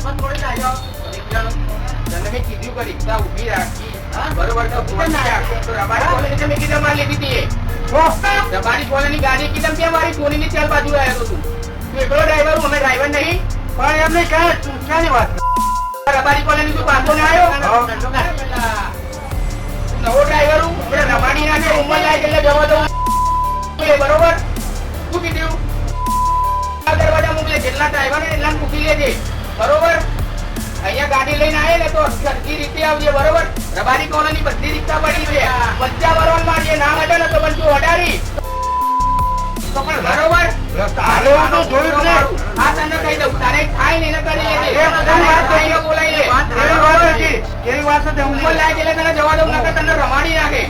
હાથમાં થોડી બરોબર તું પાછો ને આવ્યો? નવો ડ્રાઈવર હું. આપણે એટલે જવા દઉં. બરોબર? શું કીધું? દરવાજા મોકલે. જેટલા ડ્રાઈવર એટલા મૂકી લે ગાડી લઈને આવે ને તો સરખી રીતે આવજે બરોબર? રબારી કોલોની બધી રીક્ષા પડી છે. બચ્ચા વરવાનમાં જે નામ હતા ને તો પણ તું અડાડી તો પણ બરોબર? તારે જોયું. આ તને કહી દઉં તારે થાય ને કરી લેજે. બોલાવી લે. એની વાત હતી. એની વાત હતી. હું ઉંમર એટલે તને જવા દઉં નકર તને રમાડી નાખે.